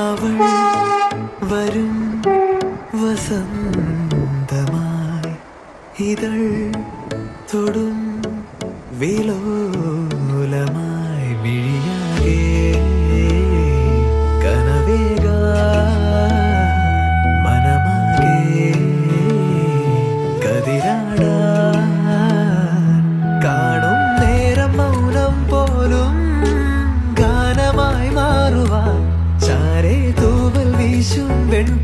അവൾ വരും വസന്തമായി. ഇതൾ തൊടും വിലോലമായി വിഴിയ பெண்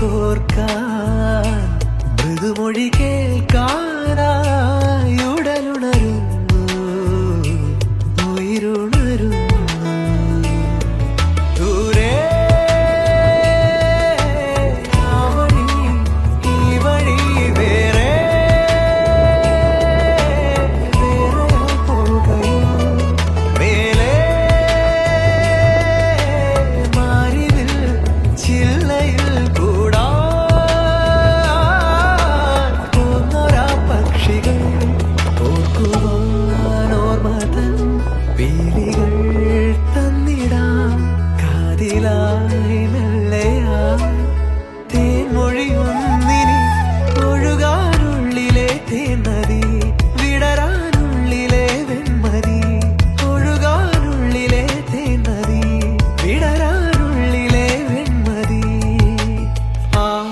கோர்க்கான் மொழி கேட்கான் പീലികൾ തന്നിടാം. കാതിലായി മെല്ലയാ തേൻമൊഴിയൊന്നിനി ഒഴുകാനുള്ളിലെ തേൻമതി. വിടരാനുള്ളിലെ വെൺമതി. ഒഴുകാനുള്ളിലെ തേൻമതി. വിടരാനുള്ളിലെ വെൺമതി. ആ.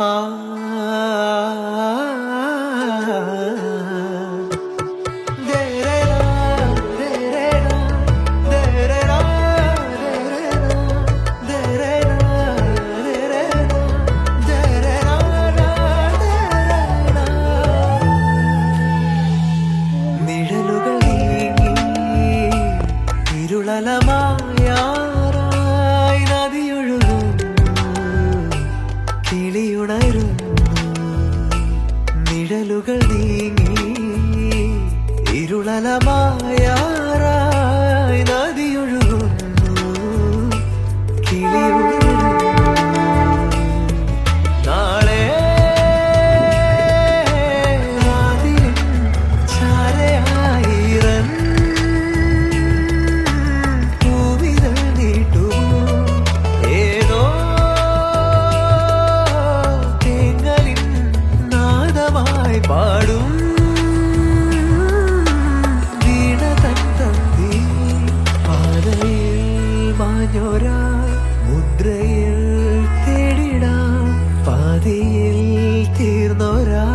ആ. ഇരുളലമായാറായി നദിയൊഴുകുന്നു. കിളിയുണരുന്നു. നിഴലുകൾ നീങ്ങി. ഇരുളലമായാറായി പാടും. വീണ തൻ തന്തി പാതയിൽ മാഞ്ഞോരാ മുദ്രയിൽ തേടിടാം. പാതിയിൽ തീർന്നോരാ.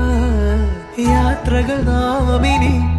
യാത്രകൾ നാമിനി